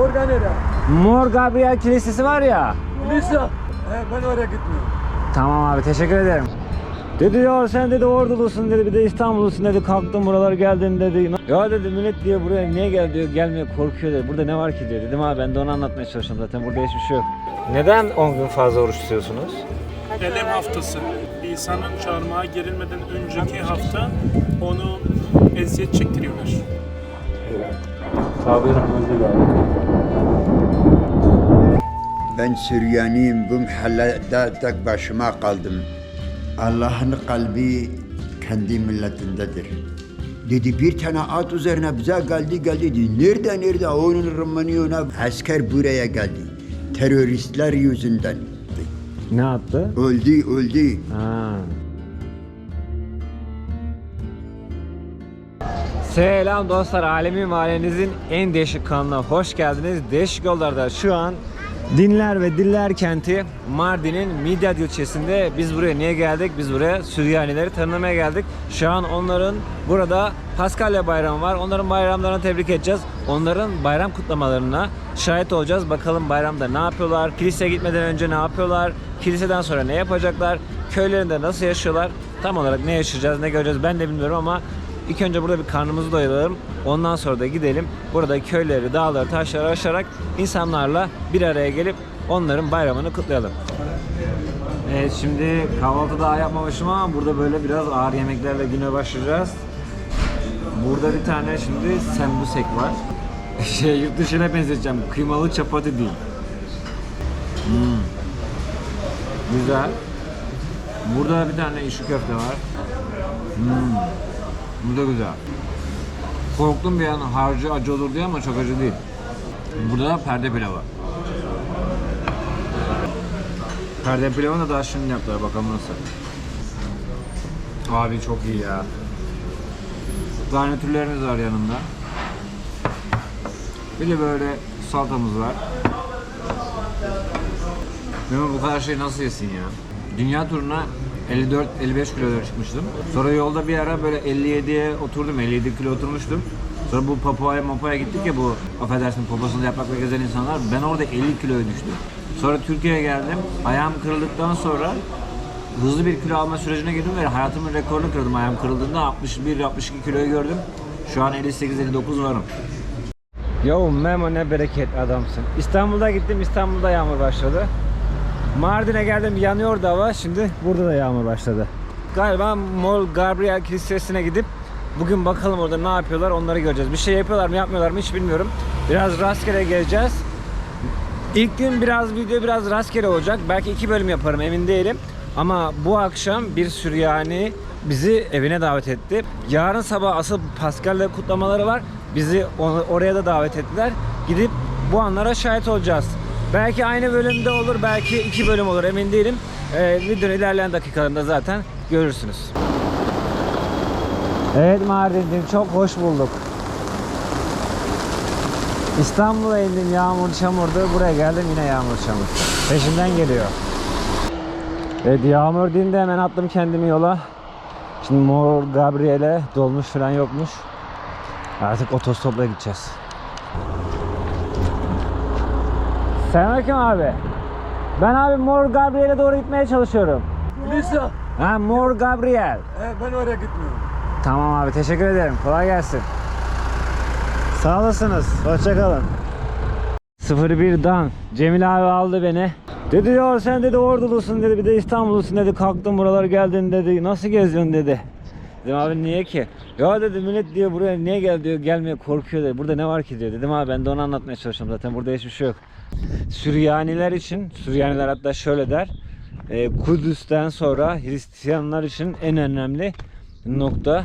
Orada nere? Mor Gabriel Kilisesi var ya. Lisa. He, ben oraya gitmiyorum. Tamam abi teşekkür ederim. Dedi ya sen dedi ordulusun dedi bir de İstanbullusun dedi kalktın buralara geldin dedi. Ya dedi millet diyor buraya niye gel diyor gelmiyor korkuyor dedi. Burada ne var ki diyor. Dedim abi ben de onu anlatmaya çalışıyorum zaten burada hiçbir şey yok. Neden 10 gün fazla oruç tutuyorsunuz? Elem haftası. İsa'nın çarmıha gerilmeden önceki hafta onu eziyet çektiriyorlar. Ben Süryaniyim. Bu mahallede tek başıma kaldım. Allah'ın kalbi kendi milletindedir. Dedi bir tane at üzerine bize geldi geldi dedi. Nerede nerede onun Romanyona asker buraya geldi. Teröristler yüzünden. Ne attı? Öldü öldü. Ha. Selam dostlar, Alemi Mahallenizin en değişik kanalına hoş geldiniz. Değişik yollarda şu an Dinler ve Diller kenti Mardin'in Midyat ilçesinde biz buraya niye geldik? Biz buraya Süryanileri tanımaya geldik. Şu an onların burada Paskalya bayramı var. Onların bayramlarını tebrik edeceğiz. Onların bayram kutlamalarına şahit olacağız. Bakalım bayramda ne yapıyorlar? Kiliseye gitmeden önce ne yapıyorlar? Kiliseden sonra ne yapacaklar? Köylerinde nasıl yaşıyorlar? Tam olarak ne yaşayacağız, ne göreceğiz ben de bilmiyorum ama ilk önce burada bir karnımızı doyuralım. Ondan sonra da gidelim. Burada köyleri, dağları, taşları aşarak insanlarla bir araya gelip onların bayramını kutlayalım. Evet şimdi kahvaltı daha yapmamışım ama burada böyle biraz ağır yemeklerle güne başlayacağız. Burada bir tane şimdi sembusek var. Şey yurt dışına benzeteceğim. Kıymalı çapati değil. Hmm. Güzel. Burada bir tane işi köfte var. Hmm. Bu da güzel. Korktum bir an harcı acı olur diye ama çok acı değil. Burada da perde pilavı. Perde pilavını da daha şimdi yaptılar bakalım nasıl. Abi çok iyi ya. Garnitürlerimiz var yanında. Bir de böyle salatamız var. Bilmiyorum bu kadar şey nasıl yesin ya. Dünya turuna 54-55 kiloda çıkmıştım. Sonra yolda bir ara böyle 57'ye oturdum. 57 kilo oturmuştum. Sonra bu Papua'ya Mapua'ya gittik ya bu affedersin poposunda yaprakla gezen insanlar. Ben orada 50 kiloya düştüm. Sonra Türkiye'ye geldim. Ayağım kırıldıktan sonra hızlı bir kilo alma sürecine girdim ve hayatımın rekorunu kırdım ayağım kırıldığında 61-62 kiloyu gördüm. Şu an 58-59 varım. Yo Memo ne bereket adamsın. İstanbul'da gittim İstanbul'da yağmur başladı. Mardin'e geldim yanıyordu hava. Şimdi burada da yağmur başladı. Galiba Mol Gabriel Kilisesi'ne gidip bugün bakalım orada ne yapıyorlar onları göreceğiz. Bir şey yapıyorlar mı yapmıyorlar mı hiç bilmiyorum. Biraz rastgele geleceğiz. İlk gün biraz video biraz rastgele olacak. Belki iki bölüm yaparım emin değilim. Ama bu akşam bir Süryani bizi evine davet etti. Yarın sabah asıl Paskalya kutlamaları var. Bizi oraya da davet ettiler. Gidip bu anlara şahit olacağız. Belki aynı bölümde olur, belki iki bölüm olur emin değilim. Ee, videonun ilerleyen dakikalarında zaten görürsünüz. Evet Mardin'cim çok hoş bulduk. İstanbul'a indim yağmur çamurdu. Buraya geldim yine yağmur çamur. Peşimden geliyor. Evet yağmur dindi hemen attım kendimi yola. Şimdi Mor Gabriel'e dolmuş falan yokmuş. Artık otostopla gideceğiz. Selamünaleyküm abi. Ben abi Mor Gabriel'e doğru gitmeye çalışıyorum. Lisa. Ha Mor Gabriel. He, ben oraya gitmiyorum. Tamam abi teşekkür ederim. Kolay gelsin. Sağ olasınız. Hoşçakalın. 01'dan Cemil abi aldı beni. Dedi ya sen dedi ordulusun dedi bir de İstanbullusun dedi kalktın buralara geldin dedi nasıl geziyorsun dedi. Dedim abi niye ki? Ya dedi millet diyor buraya niye gel diyor gelmiyor korkuyor dedi. Burada ne var ki diyor. Dedim abi ben de onu anlatmaya çalışıyorum zaten burada hiçbir şey yok. Süryaniler için Süryaniler hatta şöyle der. e, Kudüs'ten sonra Hristiyanlar için en önemli nokta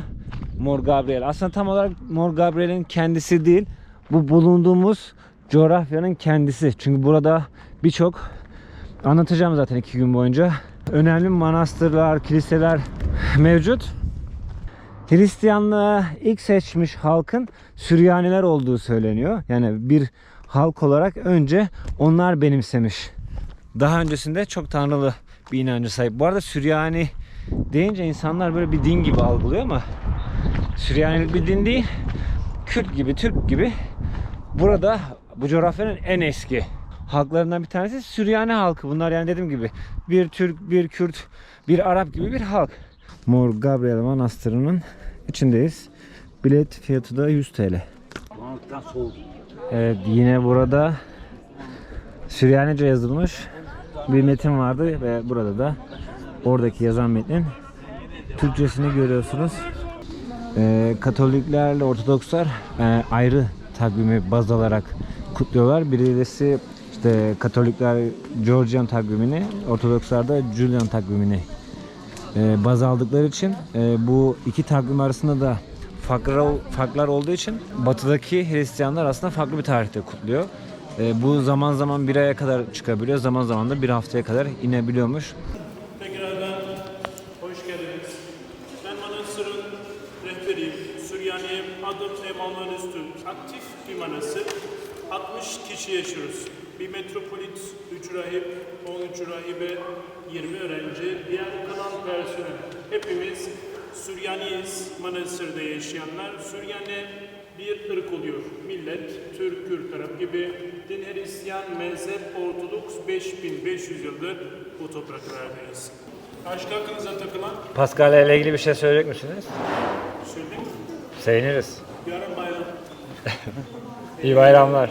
Mor Gabriel. Aslında tam olarak Mor Gabriel'in kendisi değil. Bu bulunduğumuz coğrafyanın kendisi. Çünkü burada birçok anlatacağım zaten iki gün boyunca. Önemli manastırlar, kiliseler mevcut. Hristiyanlığı ilk seçmiş halkın Süryaniler olduğu söyleniyor. Yani bir halk olarak önce onlar benimsemiş. Daha öncesinde çok tanrılı bir inancı sahip. Bu arada Süryani deyince insanlar böyle bir din gibi algılıyor ama Süryanilik bir din değil. Kürt gibi, Türk gibi burada bu coğrafyanın en eski halklarından bir tanesi Süryani halkı. Bunlar yani dediğim gibi bir Türk, bir Kürt, bir Arap gibi bir halk. Mor Gabriel Manastırı'nın içindeyiz. Bilet fiyatı da 100 TL. Evet yine burada Süryanice yazılmış bir metin vardı ve burada da oradaki yazan metnin Türkçesini görüyorsunuz. Ee, Katoliklerle Ortodokslar e, ayrı takvimi baz alarak kutluyorlar. Birisi işte Katolikler Georgian takvimini, Ortodokslar da Julian takvimini e, baz aldıkları için e, bu iki takvim arasında da farklar, farklar olduğu için batıdaki Hristiyanlar aslında farklı bir tarihte kutluyor. E, bu zaman zaman bir aya kadar çıkabiliyor, zaman zaman da bir haftaya kadar inebiliyormuş. Tekrardan hoş geldiniz. Ben Manastır'ın rehberiyim. Süryani adım Emanuel Üstün. Aktif bir manastır. 60 kişi yaşıyoruz. Bir metropolit, 3 rahip, 13 rahibe, 20 öğrenci, diğer kalan personel. Hepimiz Süryaniyiz, manastırda yaşayanlar. Süryani bir ırk oluyor. Millet, Türk, Kürt, Arap gibi din Hristiyan, mezhep, Ortodoks 5500 yıldır bu topraklardayız. Başka aklınıza takılan Paskalya ile ilgili bir şey söyleyecek misiniz? söyleyeyim mi? Seviniriz. Yarın bayram. İyi bayramlar.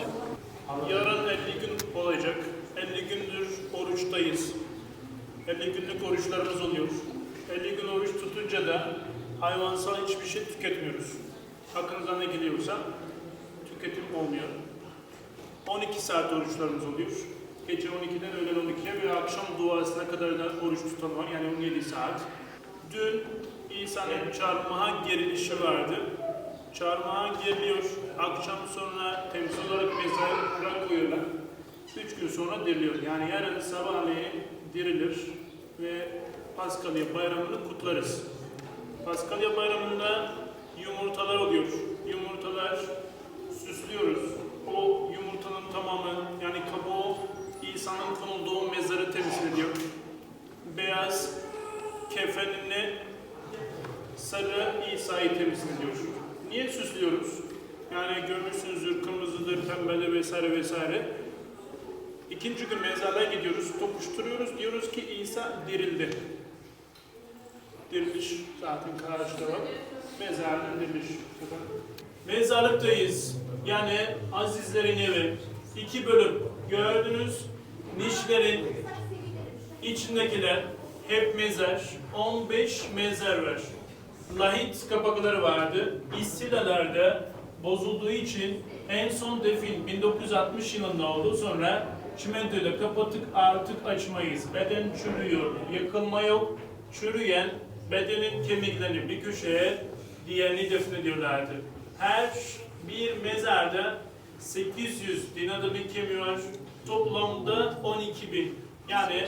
Yarın 50 gün olacak. 50 gündür oruçtayız. 50 günlük oruçlarımız oluyor. 50 gün oruç tutunca da hayvansal hiçbir şey tüketmiyoruz. Aklınıza ne geliyorsa tüketim olmuyor. 12 saat oruçlarımız oluyor. Gece 12'den öğlen 12'ye ve akşam duasına kadar da oruç tutan var. Yani 17 saat. Dün İsa'nın çarmıha gerilişi vardı. Çarmıha geriliyor. Akşam sonra temsil olarak mezara koyuyorlar. Üç gün sonra diriliyor. Yani yarın sabahleyin dirilir ve Paskalya bayramını kutlarız. Paskalya bayramında yumurtalar oluyor. Yumurtalar süslüyoruz. O yumurtanın tamamı yani kabuğu İsa'nın konulduğu mezarı temsil ediyor. Beyaz kefenini sarı İsa'yı temsil ediyor. Niye süslüyoruz? Yani görmüşsünüzdür kırmızıdır, pembedir vesaire vesaire. İkinci gün mezarlığa gidiyoruz, tokuşturuyoruz. Diyoruz ki İsa dirildi. Diriliş zaten karşıda var. Mezarlığın diriliş. Mezarlıktayız. Yani azizlerin evi. İki bölüm. Gördünüz nişlerin içindekiler hep mezar. 15 mezar var. Lahit kapakları vardı. İstilalarda bozulduğu için en son defin 1960 yılında oldu. Sonra çimentoyla kapattık artık açmayız. Beden çürüyor. Yakılma yok. Çürüyen bedenin kemiklerini bir köşeye diğerini defnediyorlardı. Her bir mezarda 800 dinada bir kemiği var. Toplamda 12 bin. Yani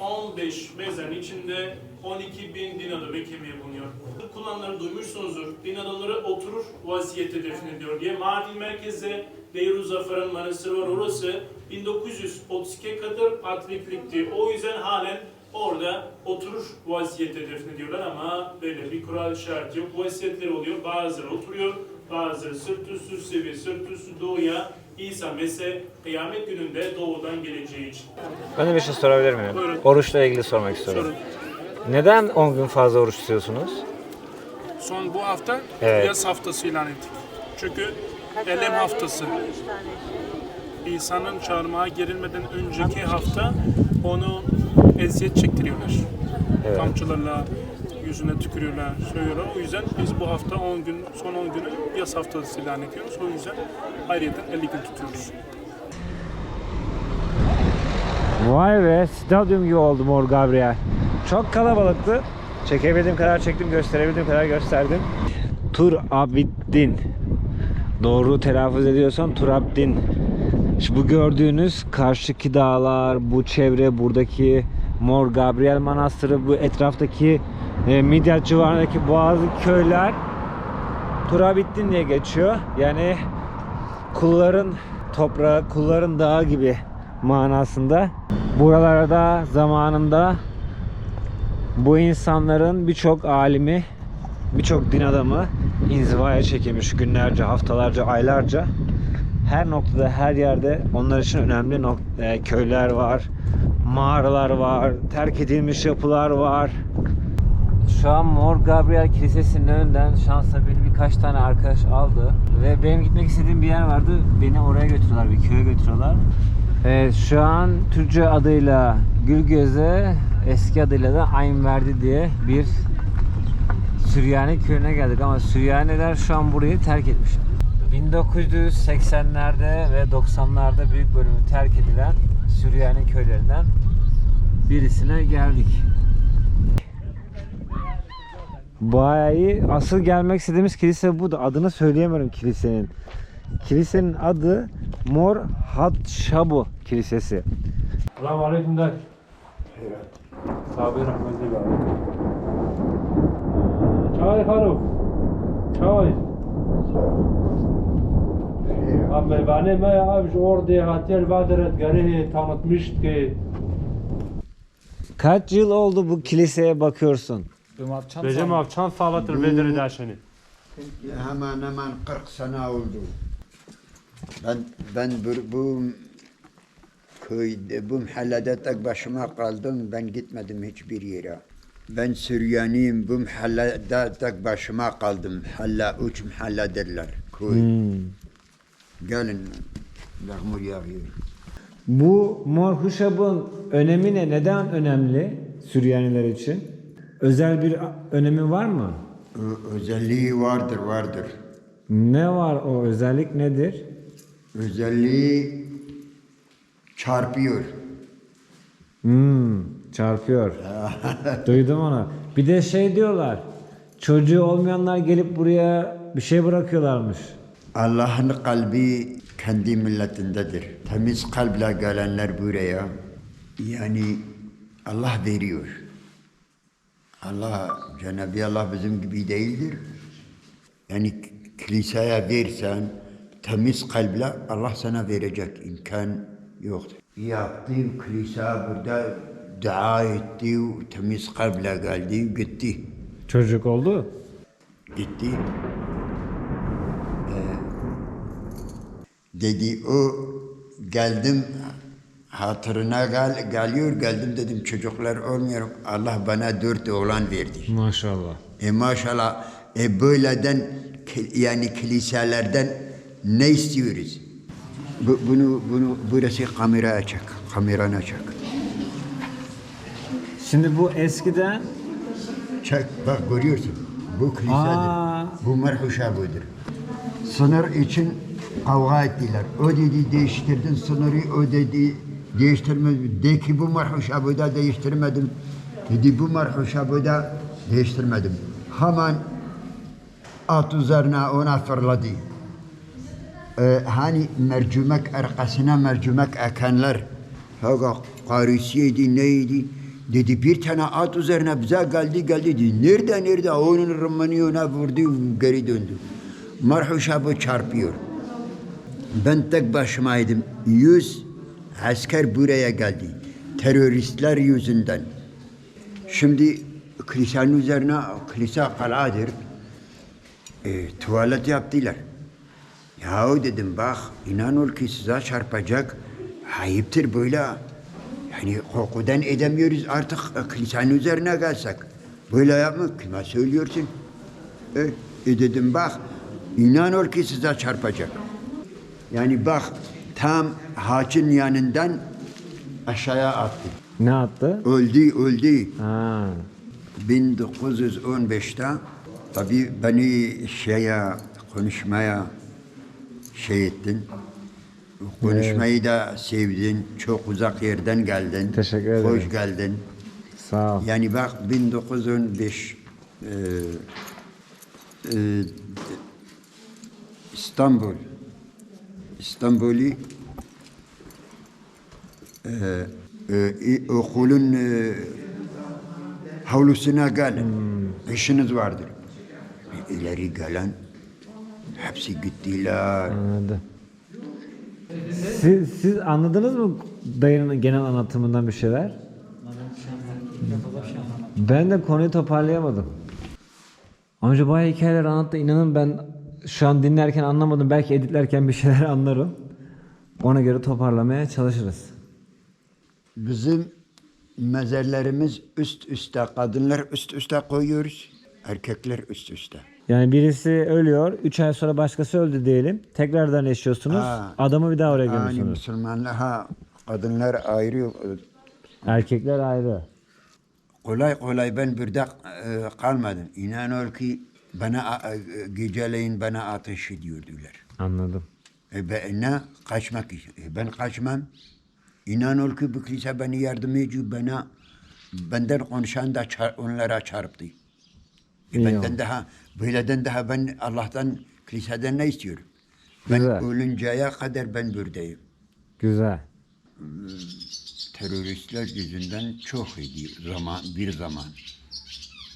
15 mezarın içinde 12 bin din adamı kemiği bulunuyor. Kullananları duymuşsunuzdur. Din adamları oturur vaziyette defnediyor diye. Mardin merkezde Deir Zafer'in manastırı var. Orası 1932'ye kadar patriklikti. O yüzden halen orada oturur vaziyette defnediyorlar ama böyle bir kural şart yok. Vasiyetler oluyor. Bazıları oturuyor, bazıları sırt üstü seviye, sırt üstü doğuya. İsa Mesih kıyamet gününde doğudan geleceği için. Ben de bir şey sorabilir miyim? Buyurun. Oruçla ilgili sormak istiyorum. Sorun. Neden 10 gün fazla oruç tutuyorsunuz? Son bu hafta Evet. yaz haftası ilan ettik. Çünkü elem haftası. İsa'nın çarmıha gerilmeden önceki hafta onu eziyet çektiriyorlar. Evet. Kamçılarla yüzüne tükürüyorlar, söylüyorlar. O yüzden biz bu hafta 10 gün, son 10 günü yaz haftası ilan ediyoruz. O yüzden ayrıyeten 50 gün tutuyoruz. Vay be stadyum gibi oldu Mor Gabriel. Çok kalabalıktı. Çekebildiğim kadar çektim, gösterebildiğim kadar gösterdim. Tur Abiddin. Doğru telaffuz ediyorsam Turabdin. Şu bu gördüğünüz karşıki dağlar, bu çevre, buradaki Mor Gabriel Manastırı, bu etraftaki e, Midyat civarındaki bazı köyler Turabiddin diye geçiyor. Yani kulların toprağı, kulların dağı gibi manasında. Buralarda zamanında bu insanların birçok alimi, birçok din adamı inzivaya çekilmiş günlerce, haftalarca, aylarca. her noktada, her yerde onlar için önemli e, köyler var, mağaralar var, terk edilmiş yapılar var. Şu an Mor Gabriel Kilisesi'nin önünden şansla beni birkaç tane arkadaş aldı ve benim gitmek istediğim bir yer vardı. Beni oraya götürüyorlar, bir köye götürüyorlar. Evet, şu an Türkçe adıyla Gülgöz'e, eski adıyla da Aynverdi diye bir Süryani köyüne geldik ama Süryaniler şu an burayı terk etmiş. 1980'lerde ve 90'larda büyük bölümü terk edilen Süryani köylerinden birisine geldik. Bayağı iyi. Asıl gelmek istediğimiz kilise bu da. Adını söyleyemiyorum kilisenin. Kilisenin adı Mor Hatshabu Kilisesi. Selamun Aleyküm dayı. Sabi rahmetli be. Çay hanım. Çay. Ama bana ma abi orada hatel vaderet gari tanıtmıştı ki. Kaç yıl oldu bu kiliseye bakıyorsun? Becem abi çan salatır vedir derşeni. Hemen hemen 40 sene oldu. Ben ben bu, bu köyde, bu mahallede tek başıma kaldım. Ben gitmedim hiçbir yere. Ben Süryaniyim. Bu mahallede tek başıma kaldım. Halla üç mahalle derler. Köy. Gelin. Yağmur yağıyor. Bu Mor Huşab'ın önemi ne? Neden önemli Süryaniler için? Özel bir önemi var mı? Ö- özelliği vardır, vardır. Ne var o özellik nedir? Özelliği çarpıyor. Hmm, çarpıyor. Duydum onu. Bir de şey diyorlar. Çocuğu olmayanlar gelip buraya bir şey bırakıyorlarmış. Allah'ın kalbi kendi milletindedir. Temiz kalple gelenler buraya yani Allah veriyor. Allah, Cenab-ı Allah bizim gibi değildir. Yani kiliseye versen temiz kalple Allah sana verecek imkan yoktur. Yaptı kilise burada dua etti, temiz kalple geldi, gitti. Çocuk oldu. Gitti. Dedi o geldim hatırına gel, geliyor geldim dedim çocuklar olmuyor Allah bana dört oğlan verdi. Maşallah. E maşallah e böyleden yani kiliselerden ne istiyoruz? Bu, bunu bunu burası kamera açık. Kameranı açık. Şimdi bu eskiden Çek bak görüyorsun. Bu kilisedir. Aa. Bu merhuşa budur. Sınır için kavga ettiler. O dedi değiştirdin sınırı, o dedi değiştirmedi. De ki bu merhuşa bu da değiştirmedim. Dedi bu merhuşa bu da değiştirmedim. Hemen at üzerine ona fırladı. Ee, hani mercimek arkasına mercimek ekenler Haga karisiydi neydi dedi bir tane at üzerine bize geldi geldi dedi. Nerede nerede onun rımını ona vurdu geri döndü. Marhuşa bu çarpıyor. Ben tek başımaydım. Yüz asker buraya geldi. Teröristler yüzünden. Şimdi kilisenin üzerine kilise kaladır. E, tuvalet yaptılar. Yahu dedim bak inan ki size çarpacak. Ayıptır böyle. Yani kokudan edemiyoruz artık kilisenin üzerine gelsek. Böyle yapma kime söylüyorsun? E, e dedim bak inan ol ki size çarpacak. Yani bak tam haçın yanından aşağıya attı. ne attı? Öldü öldü. Ha. 1915'te tabii beni şeye konuşmaya şey ettin. Konuşmayı da sevdin. Çok uzak yerden geldin. Teşekkür ederim. Hoş geldin. Sağ ol. Yani bak 1915 e, e, İstanbul İstanbul'u e, e, okulun e, havlusuna gelin. İşiniz vardır. İleri gelen hepsi gittiler. Anladım. Siz, siz anladınız mı dayının genel anlatımından bir şeyler? Ben de konuyu toparlayamadım. Amca bayağı hikayeler anlattı. İnanın ben şu an dinlerken anlamadım. Belki editlerken bir şeyler anlarım. Ona göre toparlamaya çalışırız. Bizim mezarlarımız üst üste, kadınlar üst üste koyuyoruz, erkekler üst üste. Yani birisi ölüyor, 3 ay sonra başkası öldü diyelim. Tekrardan yaşıyorsunuz. Ha. Adamı bir daha oraya Yani gömüyorsunuz. Müslümanlar ha kadınlar ayrı. Erkekler ayrı. Kolay kolay ben burada e, kalmadım. İnan ol ki bana e, geceleyin bana ateş ediyordular. Anladım. E, ben, ne? Kaçmak için. E, ben kaçmam. İnan ol ki bu kilise beni yardım ediyor. Bana benden konuşan da çar- onlara çarptı. E, benden daha, böyleden daha ben Allah'tan, kiliseden ne istiyorum? Ben Güzel. ölünceye kadar ben buradayım. Güzel. teröristler yüzünden çok idi zaman bir zaman.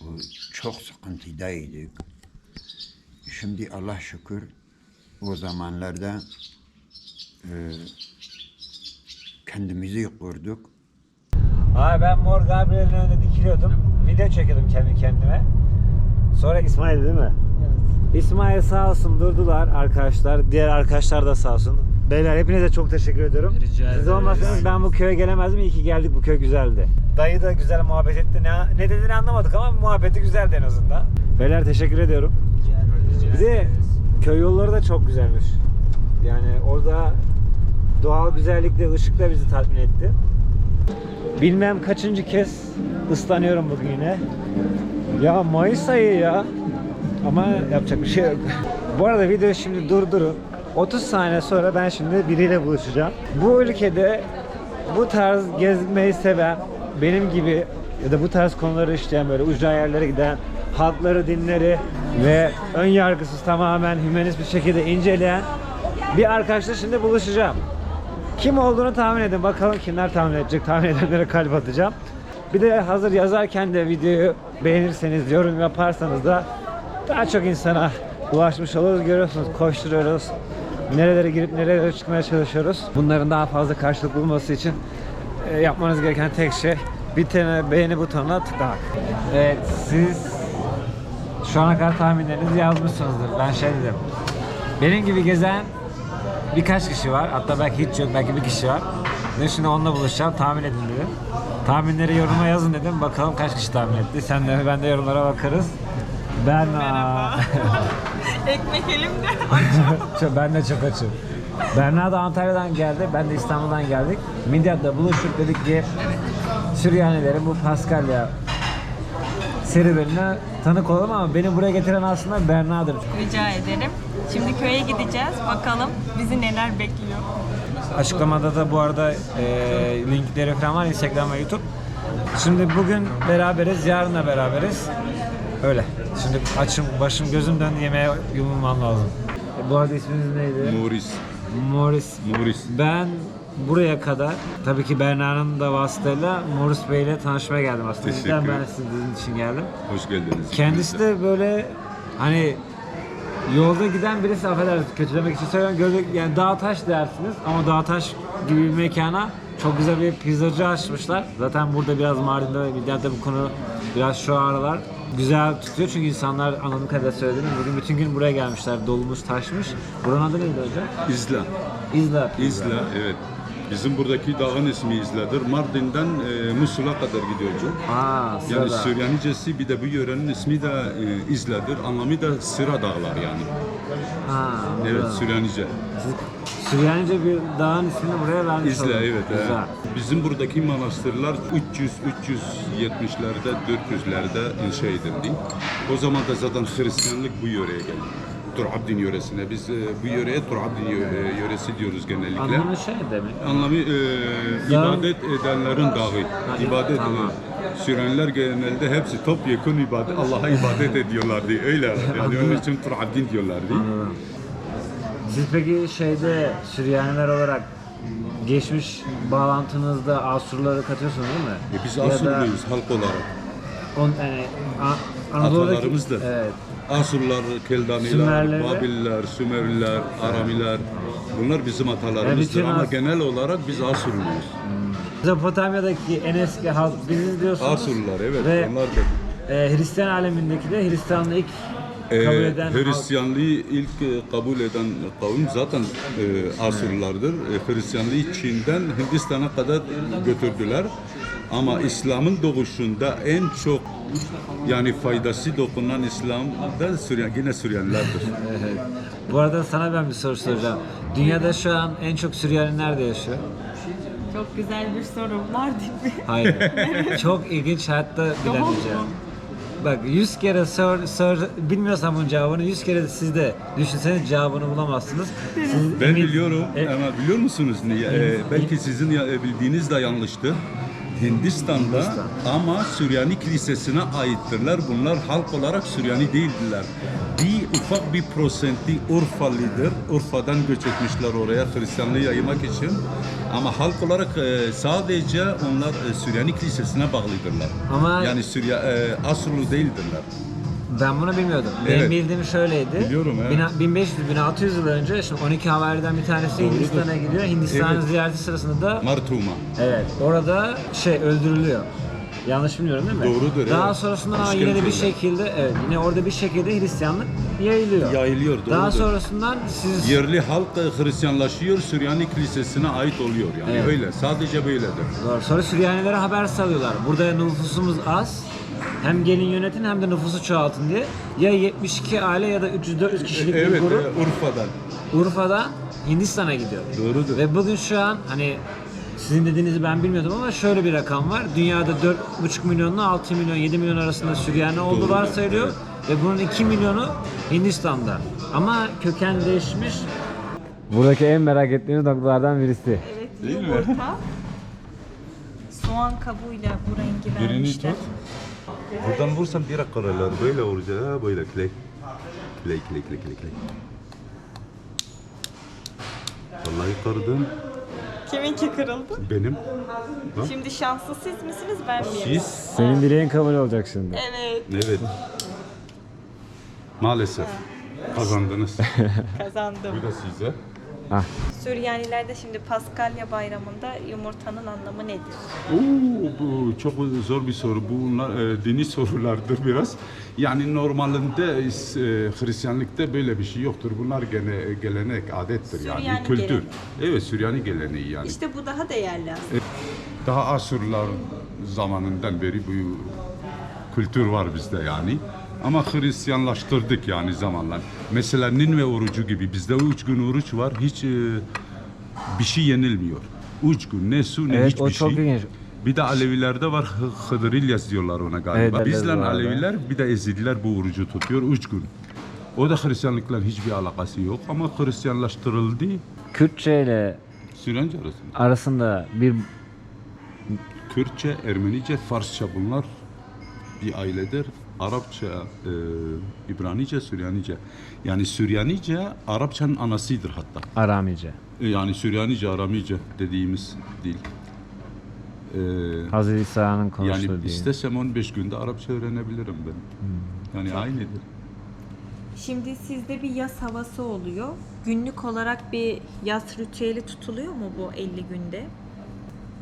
O çok sıkıntıdaydık. Şimdi Allah şükür o zamanlarda e, kendimizi kurduk. Abi ben Mor Gabriel'in önünde dikiliyordum. Video çekiyordum kendi kendime. Sonra İsmail değil mi? İsmail sağ olsun durdular arkadaşlar. Diğer arkadaşlar da sağ olsun. Beyler hepinize çok teşekkür ediyorum. Siz olmasanız ben bu köye gelemezdim. İyi ki geldik. Bu köy güzeldi. Dayı da güzel muhabbet etti. Ne, ne dediğini anlamadık ama muhabbeti güzeldi en azından. Beyler teşekkür ediyorum. Bir de köy yolları da çok güzelmiş. Yani orada doğal güzellikle, ışıkla bizi tatmin etti. Bilmem kaçıncı kez ıslanıyorum bugün yine. Ya Mayıs ayı ya. Ama yapacak bir şey yok. Bu arada videoyu şimdi durdurun. 30 saniye sonra ben şimdi biriyle buluşacağım. Bu ülkede bu tarz gezmeyi seven, benim gibi ya da bu tarz konuları işleyen böyle ucra yerlere giden halkları, dinleri ve ön yargısız tamamen hümanist bir şekilde inceleyen bir arkadaşla şimdi buluşacağım. Kim olduğunu tahmin edin. Bakalım kimler tahmin edecek. Tahmin edenlere kalp atacağım. Bir de hazır yazarken de videoyu beğenirseniz, yorum yaparsanız da daha çok insana ulaşmış oluruz. Görüyorsunuz koşturuyoruz. Nerelere girip nerelere çıkmaya çalışıyoruz. Bunların daha fazla karşılık bulması için e, yapmanız gereken tek şey bir tane beğeni butonuna tıklamak. Evet siz şu ana kadar tahminlerinizi yazmışsınızdır. Ben şey dedim. Benim gibi gezen birkaç kişi var. Hatta belki hiç yok. Belki bir kişi var. Ben şimdi onunla buluşacağım. Tahmin edin dedim. Tahminleri yoruma yazın dedim. Bakalım kaç kişi tahmin etti. Sen de ben de yorumlara bakarız. Ben Ekmek elimde. Çok- ben de çok açım. Berna da Antalya'dan geldi. Ben de İstanbul'dan geldik. Midyat'ta buluştuk dedik ki Süryanilerin bu Paskalya serüvenine tanık olalım ama beni buraya getiren aslında Berna'dır. Rica ederim. Şimdi köye gideceğiz. Bakalım bizi neler bekliyor. Açıklamada da bu arada e, linkleri falan var Instagram ve YouTube. Şimdi bugün beraberiz, yarın da beraberiz. Öyle. Şimdi açım, başım, gözüm döndü yemeğe yumulmam lazım. E, bu arada isminiz neydi? Morris. Morris. Morris. Ben buraya kadar tabii ki Berna'nın da vasıtayla Morris Bey ile tanışmaya geldim aslında. Teşekkür Bizden ben sizin için geldim. Hoş geldiniz. Kendisi de böyle hani yolda giden birisi affedersiniz kötülemek için söylüyorum. Gördük yani dağ taş dersiniz ama dağ taş gibi bir mekana çok güzel bir pizzacı açmışlar. Zaten burada biraz Mardin'de ve Midyat'ta bu konu biraz şu aralar güzel tutuyor çünkü insanlar anladığım kadarıyla söylediniz. Bugün bütün gün buraya gelmişler. Dolmuş, taşmış. Buranın adı neydi hocam? İzla. İzla. İzla evet. Bizim buradaki dağın ismi İzla'dır. Mardin'den e, Musul'a kadar gidiyor. Aa, Yani sırada. Süryanicesi bir de bu yörenin ismi de e, İzla'dır. Anlamı da sıra dağlar yani. Ha, Evet anladım. Süryanice. Süryanice bir dağın ismini buraya vermiş İzla olduk. evet. he. Güzel. Bizim buradaki manastırlar 300 370'lerde 400'lerde inşa edildi. O zaman da zaten Hristiyanlık bu yöreye geldi. Turabdin yöresine. Biz e, bu yöreye Turabdin yö- e, yöresi diyoruz genellikle. Anlamı şey demek. Anlamı e, ibadet edenlerin dağı. İbadet tamam. tamam. Sürenler genelde hepsi topyekun ibadet, Allah'a ibadet ediyorlardı. Öyle yani onun için Turabdin diyorlardı. Siz peki şeyde Süryaniler olarak geçmiş bağlantınızda Asurları katıyorsunuz değil mi? E biz Ya da Asurluyuz halk olarak. On, e, A- Anadolu'daki- Atalarımız da. Evet. Asurlar, Keldaniler, Sümerleri. Babiller, Sümerliler, Aramiler bunlar bizim atalarımızdır bütün ama As- genel olarak biz Asurluyuz. Mezopotamya'daki en eski halk biziz diyorsunuz. Asurlular evet Ve onlar da e, Hristiyan alemindeki de Hristiyanlığı ilk Ee, kabul eden halk- Hristiyanlığı ilk e, kabul eden kavim zaten e, Asurlardır. E, Hristiyanlığı Çin'den Hindistan'a kadar götürdüler. Ama İslam'ın doğuşunda en çok yani faydası dokunan İslam'da Süryan, yine Süryanilerdir. Bu arada sana ben bir soru soracağım. Dünyada şu an en çok Süryani nerede yaşıyor? Çok güzel bir soru. Mardin mi? Hayır. çok ilginç hayatta bilemeyeceğim. Bak 100 kere sor, sor bilmiyorsam bunun cevabını 100 kere siz de düşünseniz cevabını bulamazsınız. Siz Ben emin- biliyorum E, ama biliyor musunuz niye? Ee, belki sizin ya- e, bildiğiniz de yanlıştı. Hindistan'da ama Süryani Kilisesi'ne aittirler. Bunlar halk olarak Süryani değildiler. Bir ufak bir prosenti Urfalıdır. Urfa'dan göç etmişler oraya Hristiyanlığı yaymak için. Ama halk olarak e, sadece onlar e, Süryani Kilisesi'ne bağlıdırlar. Ama- yani Sürya e, Asurlu değildirler. Ben bunu bilmiyordum. Benim Evet. bildiğim şöyleydi. Biliyorum, evet. 1500-1600 yıl önce şimdi 12 havariden bir tanesi Doğrudur. Hindistan'a gidiyor. Hindistan'ın Evet. ziyareti sırasında da Martuma. evet orada şey öldürülüyor. Yanlış bilmiyorum değil mi? Doğrudur, Daha evet. sonrasında ama yine de bir şekilde evet yine orada bir şekilde Hristiyanlık yayılıyor. Yayılıyor, Daha doğrudur. sonrasından siz Yerli halk e, Hristiyanlaşıyor, Süryani Kilisesi'ne ait oluyor yani Evet. öyle. Sadece böyledir. Doğru. Sonra Süryanilere haber salıyorlar. Burada nüfusumuz az. Hem gelin yönetin hem de nüfusu çoğaltın diye. Ya 72 aile ya da 300-400 kişilik bir Evet, grup e, Urfa'dan. Urfa'dan Hindistan'a gidiyor. Doğrudur. Ve bugün şu an hani sizin dediğinizi ben bilmiyordum ama şöyle bir rakam var. Dünyada 4,5 milyonla 6 milyon 7 milyon arasında Süryani olduğu Doğrudur, varsayılıyor. Ve bunun 2 milyonu Hindistan'da. Ama köken değişmiş. Buradaki en merak ettiğimiz noktalardan birisi. Evet, yumurta. Soğan kabuğuyla bu rengi Birini vermişler. tut. Buradan vursam direkt karalar. Böyle vuracağız. ha, Böyle kley. Kley, kley, kley, kley, kley. Vallahi kırdın. Kiminki kırıldı? Benim. Bak. Şimdi şanslı siz misiniz ben miyim? Siz. Senin dileğin kabul olacak şimdi. Evet, Evet. Maalesef. Kazandınız. kazandım. Bu da size. Süryanilerde şimdi Paskalya bayramında yumurtanın anlamı nedir? Oo, bu çok zor bir soru. Bunlar e, dini sorulardır biraz. Yani normalinde e, Hristiyanlıkta böyle bir şey yoktur. Bunlar gene gelenek, adettir yani Süryani kültür. geleneği. Evet, Süryani geleneği yani. İşte bu daha değerli aslında. Daha Asurlar zamanından beri bu kültür var bizde yani. Ama Hristiyanlaştırdık yani zamanla. Mesela Ninve orucu gibi bizde üç gün oruç var. Hiç e, bir şey yenilmiyor. Üç gün ne su ne Evet, hiçbir o şey. çok ilginç. Bir de Alevilerde var Hı- Hıdrılyas diyorlar ona galiba. Evet, Bizler Aleviler bir de Ezidiler bu orucu tutuyor üç gün. O da Hristiyanlıkla hiçbir alakası yok ama Hristiyanlaştırıldı Kürtçe ile Sürenci arasında. arasında bir Kürtçe, Ermenice, Farsça bunlar bir ailedir. Arapça, e, İbranice, Süryanice. Yani Süryanice Arapçanın anasıdır hatta. Aramice. E, Yani Süryanice, Aramice dediğimiz dil. E, Hazreti İsa'nın konuştuğu yani istesem 15 günde Arapça öğrenebilirim ben. Yani aynıdır. Şimdi sizde bir yaz havası oluyor. Günlük olarak bir yaz ritüeli tutuluyor mu bu 50 günde?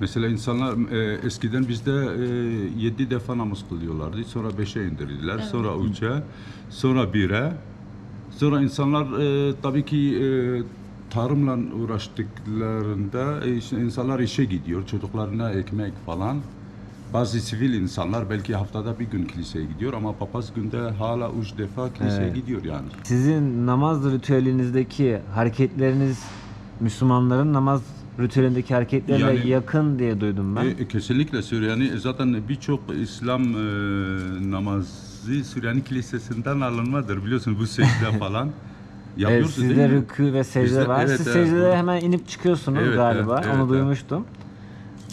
Mesela insanlar e, eskiden bizde e, 7 defa namaz kılıyorlardı. Sonra 5'e indirdiler. Sonra 3'e, sonra 1'e. Sonra insanlar e, tabii ki e, tarımla uğraştıklarında e, işte insanlar işe gidiyor. Çocuklarına ekmek falan. Bazı sivil insanlar belki haftada bir gün kiliseye gidiyor ama papaz günde hala üç defa kiliseye Evet. gidiyor yani. Sizin namaz ritüelinizdeki hareketleriniz Müslümanların namaz ritüelindeki hareketlerle Yani- yakın diye duydum ben. E, e, kesinlikle Süryani zaten birçok İslam e, namazı Süryani Kilisesi'nden alınmadır biliyorsun bu secde falan. Evet, Yapıyorsunuz sizde değil mi? rükû ve secde Bizde- var. evet, Siz evet, secdelere doğru. hemen inip çıkıyorsunuz Evet, galiba. evet, evet, Onu evet. duymuştum.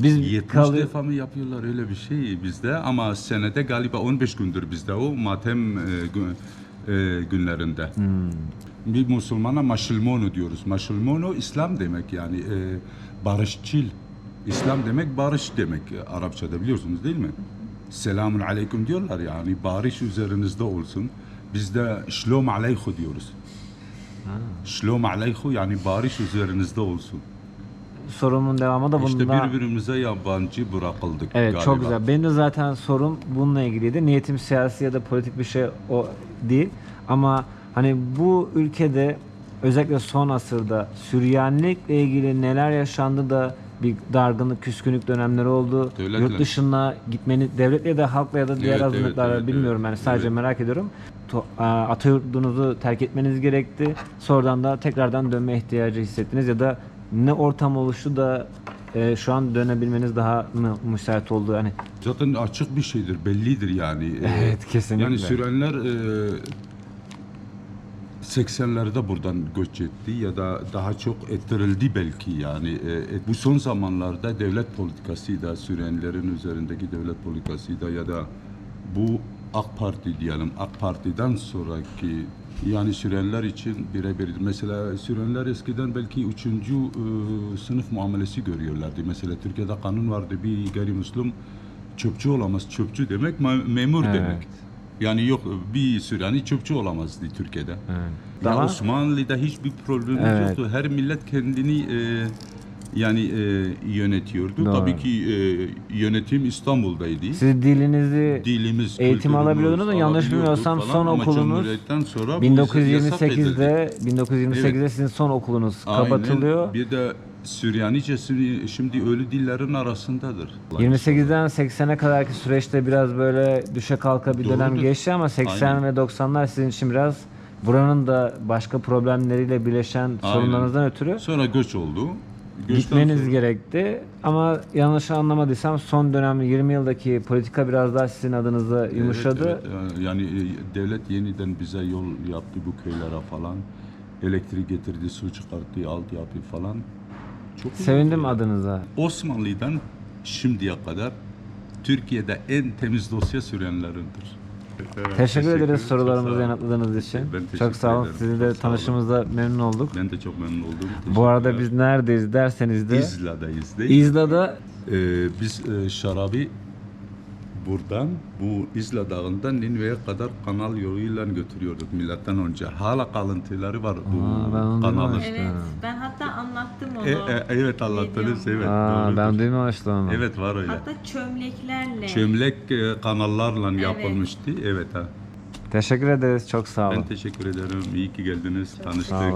Biz 70 kalıyor. defa mı yapıyorlar öyle bir şey bizde ama senede galiba 15 gündür bizde o matem e, gü- e, günlerinde. Hmm. Bir Müslümana maşılmono diyoruz. Maşılmono İslam demek yani e, barışçıl. İslam demek barış demek Arapçada biliyorsunuz değil mi? Selamun aleyküm diyorlar yani barış üzerinizde olsun. Bizde şlom aleyhu diyoruz. Şlom aleyhu yani barış üzerinizde olsun. Sorumun devamı da İşte bunda. birbirimize yabancı bırakıldık Evet galiba. çok güzel. Benim de zaten sorum bununla ilgiliydi. Niyetim siyasi ya da politik bir şey o değil. Ama hani bu ülkede özellikle son asırda Süryanilikle ilgili neler yaşandı da bir dargınlık, küskünlük dönemleri oldu. Devletle. Yurt dışına gitmeni, devletle ya da halkla ya da diğer Evet, azınlıklarla evet, bilmiyorum evet. yani sadece Evet. merak ediyorum. Atayurdunuzu terk etmeniz gerekti. Sonradan da tekrardan dönme ihtiyacı hissettiniz ya da ne ortam oluştu da e, şu an dönebilmeniz daha mı müsait oldu hani Zaten açık bir şeydir, bellidir yani. Ee, Evet, kesinlikle. Yani Sürenler e, 80'lerde buradan göç etti ya da daha çok ettirildi belki yani. E, e, bu son zamanlarda devlet politikasıyla, Sürenlerin üzerindeki devlet politikasıyla ya da bu AK Parti diyelim, AK Parti'den sonraki yani Sürenler için birebir. Mesela Sürenler eskiden belki üçüncü e, sınıf muamelesi görüyorlardı. Mesela Türkiye'de kanun vardı bir gayrimüslim çöpçü olamaz. Çöpçü demek memur Evet. demek. Yani yok bir Süryani çöpçü olamazdı Türkiye'de. Ya Daha- Osmanlı'da hiçbir problemimiz Evet. yoktu. Her millet kendini e, yani e, yönetiyordu. Doğru. Tabii ki e, yönetim İstanbul'daydı. siz dilinizi Dilimiz, Eğitim alabiliyordunuz da yanlış bilmiyorsam son ama okulunuz sonra bu yasak edildi. 1928'de 1928'de sizin son okulunuz Aynen. kapatılıyor. Bir de Süryanicesi şimdi ölü dillerin arasındadır. 28'den 80'e kadarki süreçte biraz böyle düşe kalka bir dönem Doğrudur. geçti ama 80 Aynen. ve 90'lar sizin için biraz buranın da başka problemleriyle birleşen Aynen. sorunlarınızdan ötürü Sonra göç oldu. Gitmeniz sonra- gerekti. Ama yanlış anlamadıysam son dönem 20 yıldaki politika biraz daha sizin adınıza yumuşadı. Evet, evet. Yani e, devlet yeniden bize yol yaptı bu köylere falan. Elektrik getirdi, su çıkarttı, altyapı falan. Çok Sevindim oldu ya. adınıza. Osmanlı'dan şimdiye kadar Türkiye'de en temiz dosya sürenlerindir. Teşekkür ederiz Çok sağ sorularımızı yanıtladığınız için. Teşekkür Çok sağ olun. ederim. Sizi Çok de tanıştığımızda memnun olduk. Ben de çok memnun oldum. Bu arada biz Teşekkürler. neredeyiz derseniz de İzla'dayız değil mi? İzla'da Ee, biz e, şarabı buradan bu İzla Dağı'ndan Ninve'ye kadar kanal yoluyla götürüyorduk milletten önce. Hala kalıntıları var bu Aa, ben kanalın. Evet, ben hatta anlattım onu. E, e, evet anlattınız evet. Aa, doğrudur. ben duymamıştım. Evet var öyle. Hatta çömleklerle. Çömlek e, kanallarla yapılmıştı. Evet ha. Teşekkür ederiz. Çok sağ olun. Ben teşekkür ederim. İyi ki geldiniz. Tanıştık. Sağ olun.